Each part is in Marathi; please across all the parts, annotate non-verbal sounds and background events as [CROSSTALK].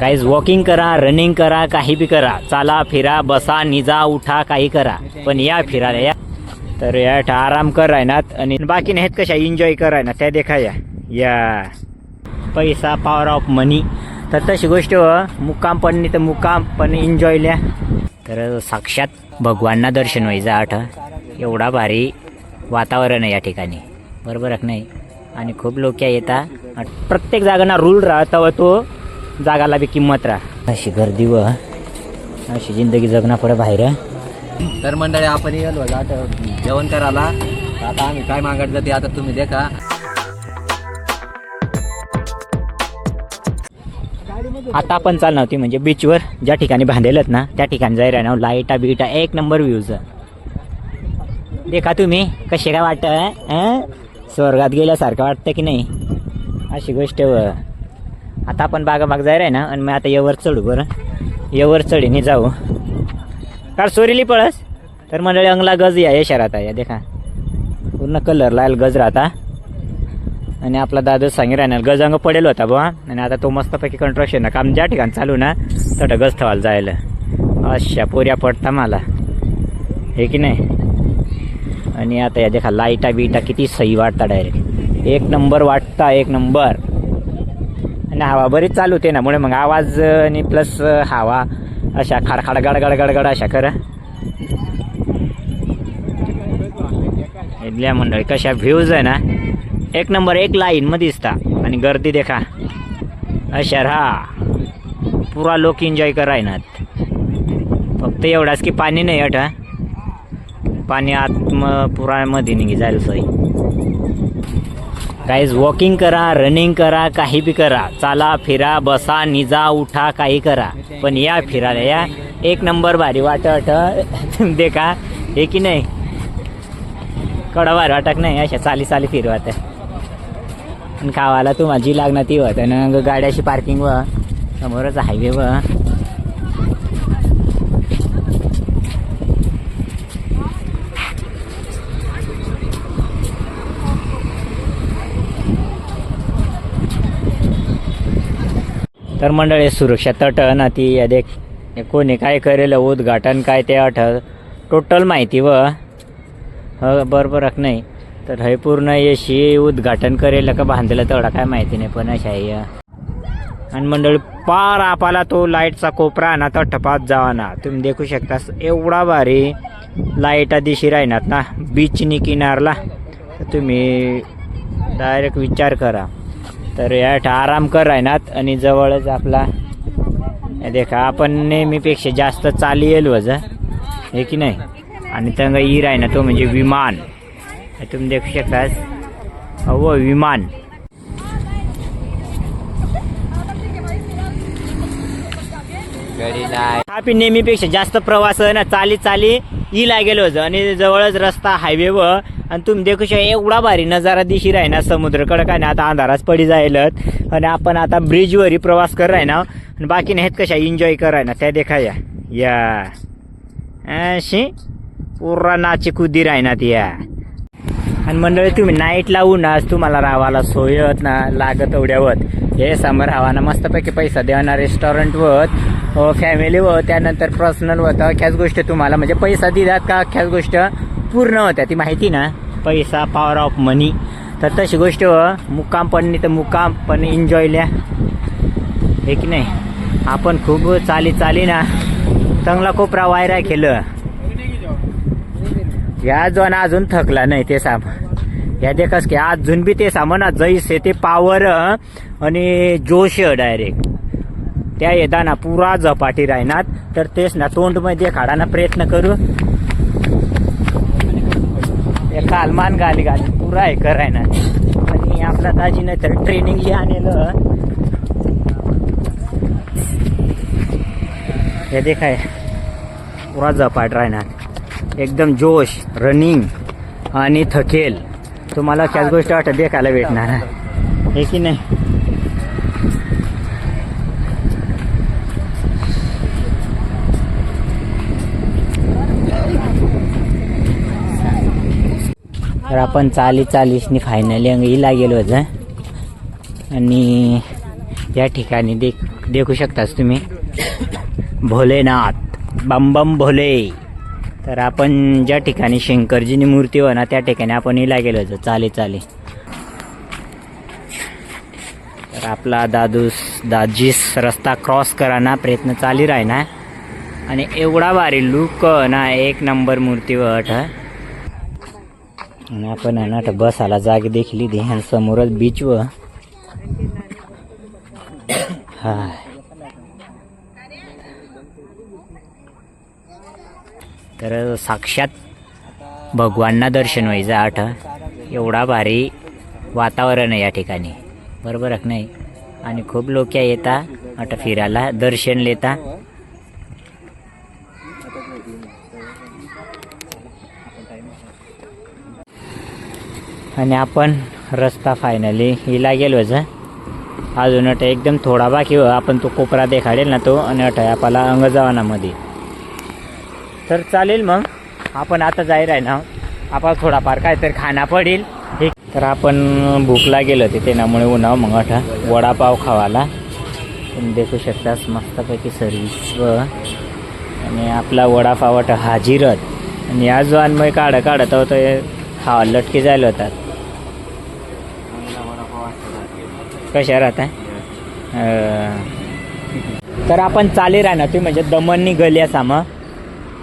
गाईज वॉकिंग करा रनिंग करा काही बी करा. चाला फिरा बसा निजा उठा काही करा. पण या फिरायला या. तर या आराम करायनात आणि बाकी नाहीत कशा एन्जॉय करायना त्या देखा या. या. पैसा पॉवर ऑफ मनी तर तशी गोष्ट हो. मुक्काम पण नाही तर मुक्काम पण एन्जॉयल्या तर साक्षात भगवानना दर्शन व्हायचं आठ. एवढा भारी वातावरण आहे या ठिकाणी. बरोबर नाही? आणि खूप लोक येतात प्रत्येक जागांना रूल राहता व तो जागाला बी किंमत राहा. अशी गर्दी व अशी जिंदगी जगणं पुढे बाहेर. तर मंडळी आपण गेलो आता जेवण करायला. आता आम्ही काय मागायचं ते आता तुम्ही देखा. आता आपण चालणार होती म्हणजे बीचवर ज्या ठिकाणी बांधलेलं ना त्या ठिकाणी जाय राहणार. लाईटा बिटा एक नंबर व्ह्यूज देखा तुम्ही कसे काय वाटत अं? स्वर्गात गेल्यासारखं वाटतं की नाही? अशी गोष्ट व. आता आपण बागाबाग जायला राही ना आणि मग आता येवर चढू बरं. येवर चढीने जाऊ. कार सोरीली पळस तर मंडळी अंगला गज या येशा राहता या देखा. पूर्ण कलर लाल गज राहता. आणि आपला दादा सांगे राहणार गज अंग पडेल होता बुवा. आणि आता तो मस्तपैकी कंट्रक्शन काम ज्या ठिकाणी चालू ना तर गज ठेवायला जायला. अशा पोऱ्या पडता मला. हे की नाही? आणि आता या देखा लाईटा बिटा किती सही वाटता डायरेक्ट एक नंबर वाटता एक नंबर. आणि हवा बरीच चालू होते ना मुळे मग आवाज आणि प्लस हवा अशा खाडखाड गडगड गडगड अशा करा इथल्या मंडळी कशा व्ह्यूज आहे ना एक नंबर एक लाईन मध्ये दिसता. आणि गर्दी देखा. अशा राहा पुरा लोक एन्जॉय करायनात फक्त एवढाच की पाणी नाही अट पाणी आत्म पुरा मध्ये निघी जायला सोय. गाईज वॉकिंग करा रनिंग करा काही बी करा. चाला फिरा बसा निजा उठा काही करा. पण या फिरायला या. एक नंबर भारी वाट अट [LAUGHS] देखा हे की नाही? कडा भारी वाटक नाही. अशा चाली चाली फिरवत आणि खावाला तू माझी लागणार ती होत. आणि गाड्याची पार्किंग व समोरच हायवे व तर मंडळी सुरक्षा तट ना ती देख हे कोणी काय करेल उद्घाटन काय ते अठ टोटल माहिती व बरोबर नाही? तर हे पूर्ण यशी उद्घाटन करेल का बांधलेलं तेवढा काय माहिती नाही पण अशा आहे. आणि मंडळी पार आपाला तो लाईटचा कोपरा ना तर जावा ना तुम्ही देखू शकता एवढा भारी लाईटा दिशी राहणार ना बीचनी किनारला. तर तुम्ही डायरेक्ट विचार करा. तर या ठा आराम कर राहणार आणि जवळच आपला हे देखा आपण नेहमीपेक्षा जास्त चाली येईल वज हे? की नाही? आणि तंग ई आहे ना तो म्हणजे विमान. हे तुम्ही देखू शकता. अहो विमान. नेहमीपेक्षा जास्त प्रवास आहे ना चाली चाली. ई लागेल होतं आणि जवळच रस्ता हायवे व आणि तुम्ही देखू शकता एवढा भारी नजारा दिशी राही ना समुद्रकडं काय ना आता अंधाराच पडी जायलत. आणि आपण आता ब्रिजवरही प्रवास कर राही ना आणि बाकी नाहीत कशा एन्जॉय कराय ना त्या देखा या. या. अशी पुरा नाची कुदी राहणार या. आणि मंडळी तुम्ही नाईट लावून आज तुम्हाला राहावाला सोयत ना लागत एवढ्यावत. हे समोर हवाना मस्तपैकी पैसा देणार रेस्टॉरंट वत. हो, फॅमिली व त्यानंतर पर्सनल होतं अख्याच गोष्ट तुम्हाला म्हणजे पैसा दिलात का अख्याच गोष्ट पूर्ण होत्या ती माहिती ना? पैसा पॉवर ऑफ मनी तर तशी गोष्ट हो, मुक्काम पण नाही तर मुक्काम पण एन्जॉयल्या हे की नाही? आपण खूप चाली चाली ना चांगला कोपरा वायरा केलं. या जण अजून थकला नाही ते साम या देखस की अजून बी ते सामान जैसे ते पावर आणि जोश डायरेक्ट त्या येताना पुरा झपाटी राहणार. तर तेच ना तोंडमध्ये काढायला प्रयत्न करू. कालमान गाली गाली पुरा हे करायना आणि आपला दाजीनं तर ट्रेनिंग जे आणलं हे देखाय. पुरा झपाट राहणार. एकदम जोश रनिंग आणि थकेल. तुम्हाला त्याच गोष्टी वाटत देखायला भेटणार. हे की नाही? तर आपण चाली चालीसनी फायनली अंगीला गेलो होतं आणि या ठिकाणी देख देखू शकताच तुम्ही. भोलेनाथ बम बम भोले. तर आपण ज्या ठिकाणी शंकरजीनी मूर्ती हो ना त्या ठिकाणी आपण हिला गेलो होतो चाले चाले. तर आपला दादूस दाजीस रस्ता क्रॉस कराना प्रयत्न चाली राही ना आणि एवढा भारी लुक ना एक नंबर मूर्ती वट आणि आपण आहे ना बसाला जागे देखील दे समोरच बीच व हाय. तर साक्षात भगवानना दर्शन व्हायचं आठ एवढा भारी वातावरण आहे या ठिकाणी. बरोबर नाही? आणि खूप लोक येता आता फिरायला दर्शन लेता. आणि आपण रस्ता फायनली हिला गेलो जा. अजून अट एकदम थोडा बाकी हो आपण तो कोपरा देखाडेल ना तो आणि अट आपल्याला अंगजवानामध्ये. तर चालेल मग. आपण आता जाहीर आहे ना. आपण थोडाफार काय तर खाना पडेल. ठीक तर आपण भूकला गेलो होते त्यामुळे उन्हाव मग अठ वडापाव खावाला. तुम्ही देखू शकतास मस्तपैकी सर्विस व. आणि आपला वडापाव अट हाजीरत आणि या जो काढ काढत होतं. खावा लटके जायला होतात. कशा राहता? तर आपण चाले राहणार तुम्ही म्हणजे दमननी गल्या सामा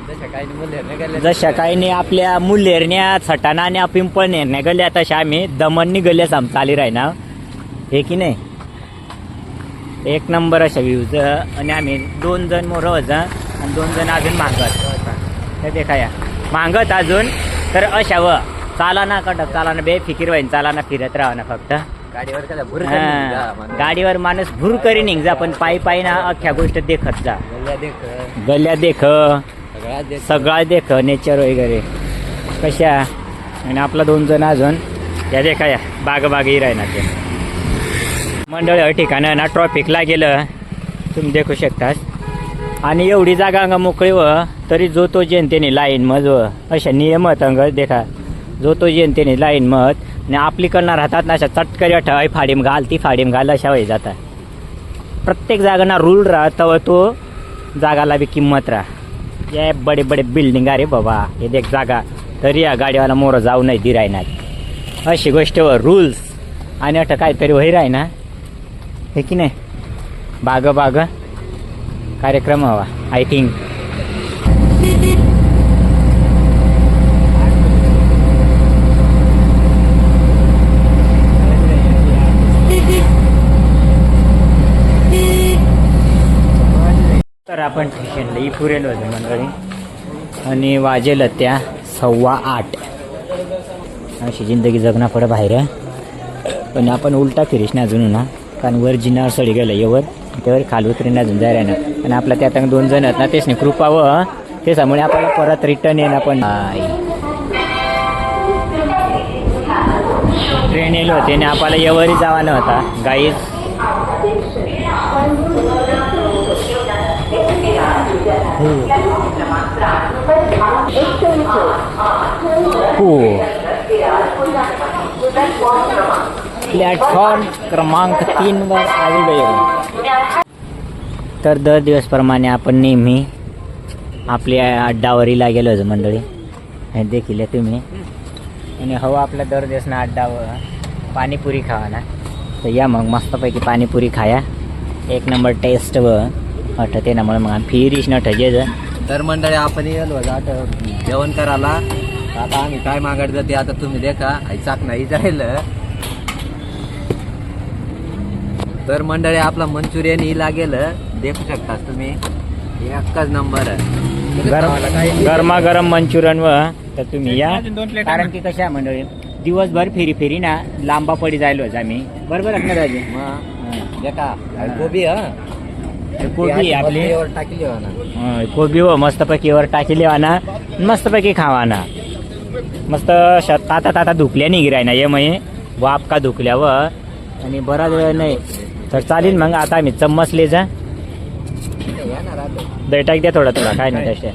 जशा काही मुलं नाही गेले आपल्या मुलेरण्या सटाणा आणि पिंपळ नेरण्या गल्या तशा आम्ही दमननी गल्या साम चाली राहणार. हे की नाही? एक नंबर अशा व्ह्यूज आणि आम्ही दोन जण मोरं होतं आणि दोन जण अजून मागत हे देखाया मागत अजून. तर अशा व. चाला ना कडक चाला ना बेफिकीर व्हाईन चाला ना फिरत राहा ना फक्त. गाडीवर माणूस. भूर करी निघ जा पण पायी पायी ना अख्ख्या गोष्ट देखत जा. गल्या देख. सगळा देख. नेचर वगैरे. कशा? आणि आपला दोन जण अजून. या देखा या. बाग बागही राहणार ते मंडळ ठिकाणं ना ट्रॉफिकला गेलं. तुम्ही देखू शकतात आणि एवढी जागा अंग मोकळी व तरी जो तो जनतेने लाईन मज व अशा नियमत अंग देखा. जो तो जनतेने लाईन मत आणि आपली करणार राहतात ना अशा चटकरी ठय फाडीम घाल ती फाडीम घाल अशा वय जातात. प्रत्येक जागांना रूल राहतं तो जागाला बी किंमत राहा. ये बडे बडे बिल्डिंग अरे बाबा. हे देख जागा. तरी या गाडीवाला मोर जाऊ नाही दी राहणार अशी गोष्ट व रूल्स आणि अट काहीतरी वही राही ना. हे की नाही? बाग बाग. कार्यक्रम हवा आय थिंक तर आपण स्टेशनला इपुरेल होतो मंडळी. आणि वाजेल त्या सव्वा आठ. अशी जिंदगी जगणं पडं बाहेर पण आपण उलटा फिरीश ना अजून ना. कारण वर जिनावर सडी गेलं येवर त्यावर खाल उतरीन अजून जायला ना आणि आपला त्यात दोन जण आहेत ना तेच नाही कृपा व त्याच्यामुळे आपल्याला परत रिटर्न येणं पण ट्रेन येलो होते आणि आपल्याला येवरी जावा नव्हता गाईज हो. हो. प्लॅटफॉर्म क्रमांक तीन वर तर दर दिवसप्रमाणे आपण नेहमी आपल्या अड्डावरीला गेलो होतो मंडळी. हे देखील आहे तुम्ही. आणि हो आपल्या दर दिवस ना अड्डावर पाणीपुरी खावा ना. तर या मग मस्तपैकी पाणीपुरी खाया. एक नंबर टेस्ट व अठ ते त्यामुळे मग आम्ही फिरीश नठ जे तर मंडळी आपण गेलो आता जेवण करायला. आता आम्ही काय मागायचं ते आता तुम्ही देखा. आई चाक नाही जाईल तर मंडळी आपला मंचुरियन ही लागेल. देखू शकता तुम्ही. एकच नंबर गरम गरमागरम मंचुरियन व तर तुम्ही या. कारण की कशा मंडळी दिवसभर फेरी फेरी ना लांबा पडी जायलोच आम्ही. बरोबर आहे ना दाजी? मग देखा गोबी हा. कोबी आपली. टाकली हो ना हं, कोबी व मस्तपैकी वर टाकली वाना मस्तपैकी खावाना. मस्त श- ताता ताता धुकल्या नाही गिराय ना ये मये. वाप का धुकल्या व आणि बराच वेळ नाही. तर चालेल मग आता आम्ही चम्मचले जा. येणार दैटाक द्या थोडा थोडा. काय नाही तसे.